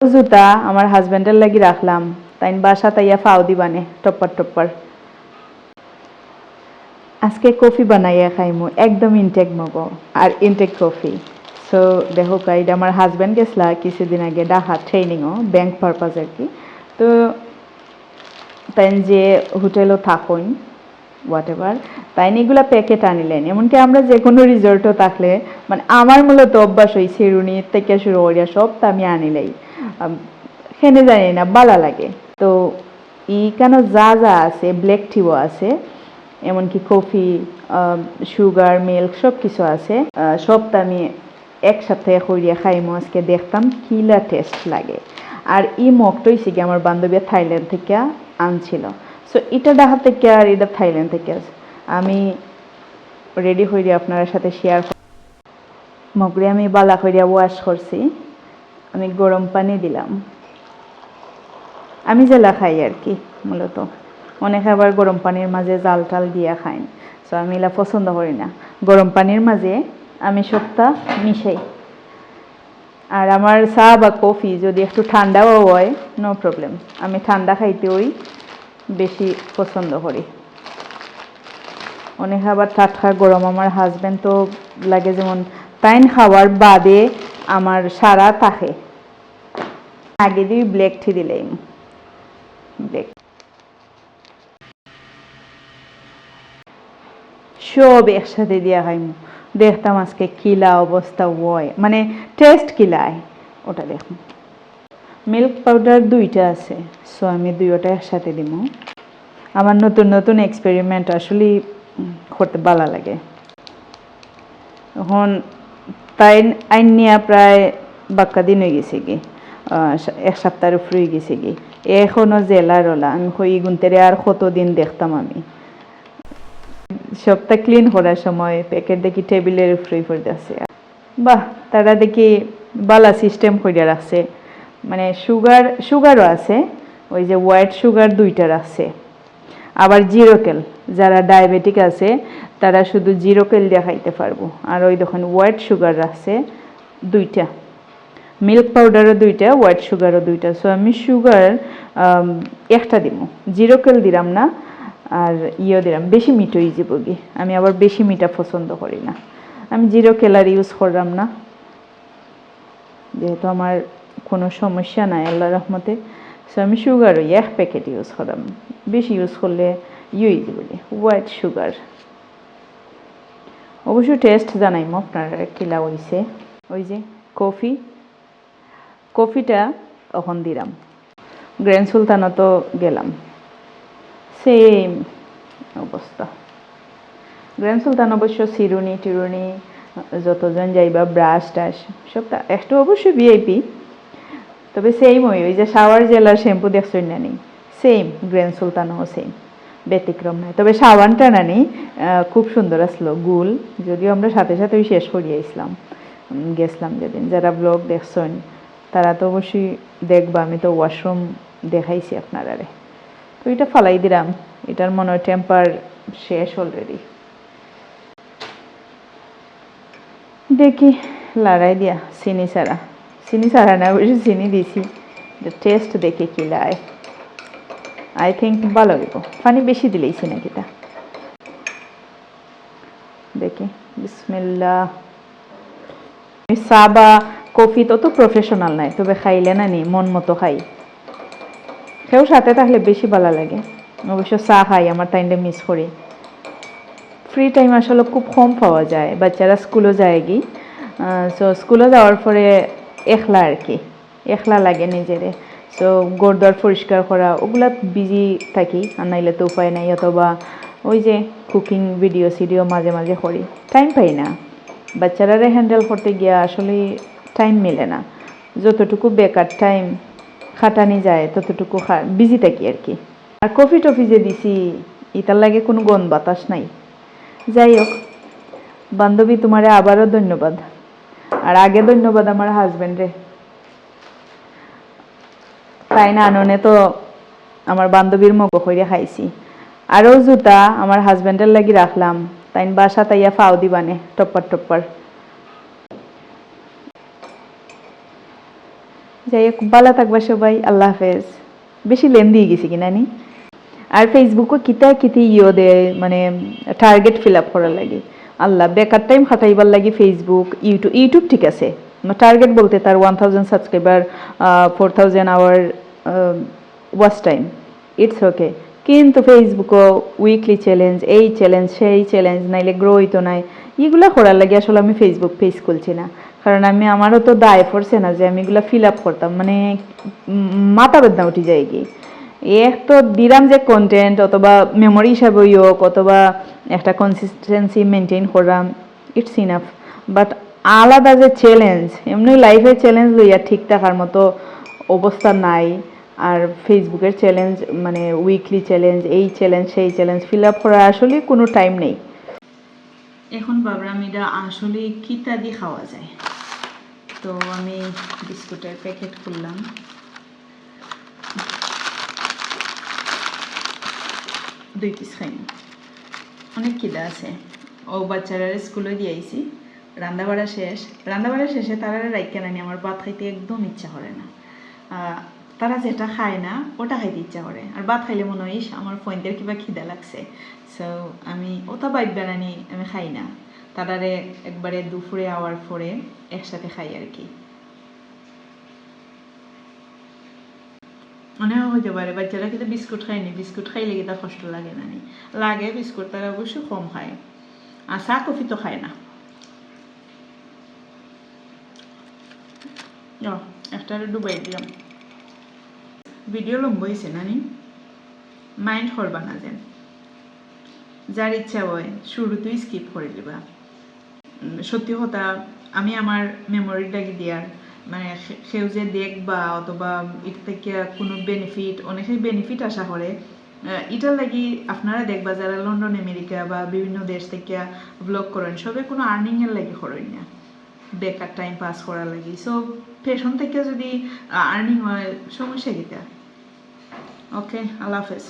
জুতা আমার হাজবেন্ডের লাগি রাখলাম। তাই বাসা তাইয়া ফাও দিবানে, টপ্পার টপ্পার। আজকে কফি বানাইয়া খাইমু, একদম ইনটেক মগো, আর ইনটেক কফি। সো দেখো এটা আমার হাজব্যান্ড গেছিলা কিছুদিন আগে ডাহা ট্রেনিংও ব্যাংক পারপাস আর কি। তো তাই যে হোটেলও থাকুন হোয়াট এভার তাই এগুলা প্যাকেট আনিলেন। এমনকি আমরা যে কোনো রিসোর্টও থাকলে মানে আমার মূলত অভ্যাস ওই শিরুনি থেকে শুরু করিয়া সব তা আমি আনিলেই। খেনে জানি না, বালা লাগে। তো ই কেন যা যা আছে ব্ল্যাক টিও আছে, এমনকি কফি সুগার মিল্ক সব কিছু আছে সবটা আমি একসাথে করিয়া খাইমো, আজকে দেখতাম কিলা টেস্ট লাগে। আর ই মগটা হয়েছে কি আমার বান্ধবী থাইল্যান্ড থেকে আনছিল। সো এটা ডাহা থেকে আর এটা থাইল্যান্ড থেকে আমি রেডি হইয়া আপনার সাথে শেয়ার মগরে আমি বালা করিয়া ওয়াশ করছি। আমি গরম পানি দিলাম। আমি জেলা খাই আর কি, মূলত। অনেকে আবার গরম পানির মাঝে জাল টাল দিয়া খাই সো আমি এলা পছন্দ করি না। গরম পানির মাঝে আমি সবটা মিশাই। আর আমার চা বা কফি যদি একটু ঠান্ডাও হয় নো প্রবলেম আমি ঠান্ডা খাইতেই বেশি পছন্দ করি। অনেক আবার টাটকা গরম। আমার হাজব্যান্ড তো লাগে যেমন, তাইন খাওয়ার বাদে আমার সারা থাকে আগে দিয়ে ব্ল্যাক টি দিলেই। ব্ল্যাক সব একসাথে দিয়া হয় দেখতাম আজকে কিলা অবস্থা হয় মানে টেস্ট কিলায় ওটা দেখুন। মিল্ক পাউডার দুইটা আছে। সো আমি দুইটা একসাথে দিব আমার নতুন নতুন এক্সপেরিমেন্ট আসলে করতে ভালো লাগে। এখন তাই আইন নিয়া প্রায় বাক্কা দিন হয়ে গেছে কি এক সপ্তাহের উপরে হয়ে গেছে কি এখনও জেলা রলা আমি হই গুনতেরে আর কতদিন দেখতাম আমি। সবটা ক্লিন করার সময় প্যাকেট দেখি টেবিলের উপরে পড়ে আছে। বাহ, তারা দেখি বালা সিস্টেম করে রাখছে। মানে সুগার সুগারও আছে, ওই যে হোয়াইট সুগার দুইটার আছে। আবার জিরো কেল যারা ডায়াবেটিক আছে তারা শুধু জিরো কেল দিয়ে খাইতে পারব। আর ওই দেখুন হোয়াইট সুগার আছে দুইটা। মিল্ক পাউডারও দুইটা হোয়াইট সুগারও দুইটা। সো আমি সুগার একটা দিব জিরো কেল দিলাম না, আর ইয়েও দিলাম। বেশি মিঠো ইজি বগি আমি আবার বেশি মিঠা পছন্দ করি না। আমি জিরো কেলার ইউজ করলাম না। যেহেতু আমার কোনো সমস্যা নাই আল্লাহ রহমতে। সো আমি সুগারও এক প্যাকেট ইউজ করলাম। বেশি ইউজ করলে ইউই বলি হোয়াইট সুগার অবশ্য টেস্ট জানাইম আপনার কিলা হইছে। ওই যে কফি। কফিটা তখন দিলাম। গ্র্যান্ড সুলতানতো গেলাম। সেম অবস্থা। গ্র্যান্ড সুলতান অবশ্য সিরুনি টিরুনি যতজন যাইবা, ব্রাশ টাশ সবটা একটু অবশ্যই ভিআইপি তবে সেম ওই ওই যে শাওয়ার জেলার শ্যাম্পু দেখছই না নেই সেম গ্র্যান্ড সুলতানও সেম ব্যতিক্রম নয়। তবে সাবানটা না নেই খুব সুন্দর আসলো, গুল। যদিও আমরা সাথে সাথে ওই শেষ করিয়ে আসলাম। গেছিলাম যেদিন। যারা ব্লগ দেখছেন, তারা তো অবশ্যই দেখবা, আমি তো ওয়াশরুম দেখাইছি আপনারারে। তো এটা ফালাই দিলাম। এটার মনে হয় টেম্পার শেষ অলরেডি দেখি, লড়াই দিয়া, চিনি ছাড়া। চিনি ছাড়া না অবশ্য চিনি দিছি। টেস্ট দেখে কি লায়। আই থিঙ্ক ভালো হইব। পানি বেশি দিলেই চিনাকিটা দেখি বিসমিল্লা চা বা কফি তত প্রফেশনাল নাই, তবে খাইলে না নি, মন মতো খাই। কেউ সাথে থাকলে বেশি ভালো লাগে। অবশ্য চা খাই, আমার টাইমটা মিস করি। ফ্রি টাইম আসলে খুব কম পাওয়া যায়, বাচ্চারা স্কুলও যায় কি সো স্কুলে যাওয়ার পরে একলা আর কি। একলা লাগে নিজেরে। সো গোরদর পরিষ্কার করা, ওগুলা বিজি থাকি, আর নাইলে তো উপায় নাই, অথবা ওই যে কুকিং ভিডিও সিডিও মাঝে মাঝে করি। টাইম পাই না। বাচ্চারারে হ্যান্ডেল করতে গিয়া আসলে টাইম মেলে না। যতটুকু বেকার টাইম খাটানি যায়, ততটুকু বিজি থাকি আর কি। আর কফি টফি যে দিছি, ইতার লাগে কোনো গন বাতাস নাই। যাই হোক, বান্ধবী তোমারে আবারও ধন্যবাদ। আর আগে ধন্যবাদ আমার হাজবেন্ডে তাই না আননে তো আমার বান্ধবীর মগ হইয়া খাইছি। আরও জুতা আমার হাজবেন্ডের লাগি রাখলাম তাই বাসা তাইয়া ফাও দিবানে, টপ্পার টপ্পার। যাই হোক ভালো থাকবা সবাই, আল্লাহ হাফেজ। বেশি লেন দিয়ে গেছি কিনা নি আর ফেসবুকও কিতা কিতি ইয়ে দে মানে টার্গেট ফিল আপ করার লাগে। আল্লাহ, বেকার টাইম খাটাইবার লাগে ফেসবুক ইউটিউব ইউটিউব ঠিক আছে। টার্গেট বলতে তার one thousand subscriber four thousand hour watch time it's okay কিন্তু ফেসবুকও উইকলি চ্যালেঞ্জ এই চ্যালেঞ্জ সেই চ্যালেঞ্জ নাইলে গ্রো হইতো নাই। এগুলো করার লাগে আসলে আমি ফেসবুক ফেস খুলছি না। কারণ আমি, আমারও তো দায় পড়ছে না যে আমি এগুলো ফিল আপ করতাম। মানে মাথা বেদনা উঠে যায় কি এক তো দিলাম যে কন্টেন্ট অথবা মেমোরি হিসাবে হোক, অথবা একটা কনসিস্টেন্সি মেনটেন করলাম। ইটস ইনাফ বাট আলাদা যে চ্যালেঞ্জ এমনি লাইফের চ্যালেঞ্জ লইয়া ঠিক থাকার মতো অবস্থা নাই। আর ফেসবুকের চ্যালেঞ্জ মানে উইকলি চ্যালেঞ্জ এই চ্যালেঞ্জ সেই চ্যালেঞ্জ ফিল আপ করার আসলে কোনো টাইম নেই। এখন এটা আসলে কিতা দিয়ে খাওয়া যায়? তো আমি বিস্কুটের প্যাকেট খুললাম। দুই পিস খাইনি অনেক খিদা আছে। ও বাচ্চারা স্কুলে দিয়ে আইছি। রান্না বাড়া শেষ। রান্না বাড়া শেষে তারা রাইকা নানি আমার ভাত খাইতে একদম ইচ্ছা করে না। তারা যেটা খায় না, ওটা খাইতে ইচ্ছা করে। আর ভাত খাইলে মনে হয় আমার ফোনদের কিবা খিদা লাগছে। সো আমি ওটা বাইক বানানি আমি খাই না। তারারে একবারে দুপুরে, আওয়ার পরে একসাথে খাই আর কি। অনেক হইতে পারে, বাচ্চারা কিন্তু বিস্কুট খায়নি বিস্কুট খাইলে কিন্তু কষ্ট লাগে না লাগে, বিস্কুট তারা অবশ্যই কম খায়। আর চা, কফি তো খায় না। একটা ডুবাই দিলাম। ভিডিও লম্ব হয়েছে নানি মাইন্ড করবা না যেন। যার ইচ্ছা হয়, শুরুতেই স্কিপ করে দিবা। সত্যি কথা, আমি আমার মেমোরিটাকে দিয়ার মানে সেও যে দেখবা অথবা এটা থেকে কোনো বেনিফিট অনেকেই বেনিফিট আশা করে এটার লাগি আপনারা দেখবা যারা লন্ডন আমেরিকা বা বিভিন্ন দেশ থেকে ব্লগ করেন, সবে কোনো আর্নিংয়ের লাগি করেন না। বেকার টাইম পাস করার লাগি। সো ফ্যাশন থেকে যদি আর্নিং হয়, সমস্যা কিটা ওকে আল্লাহ হাফেজ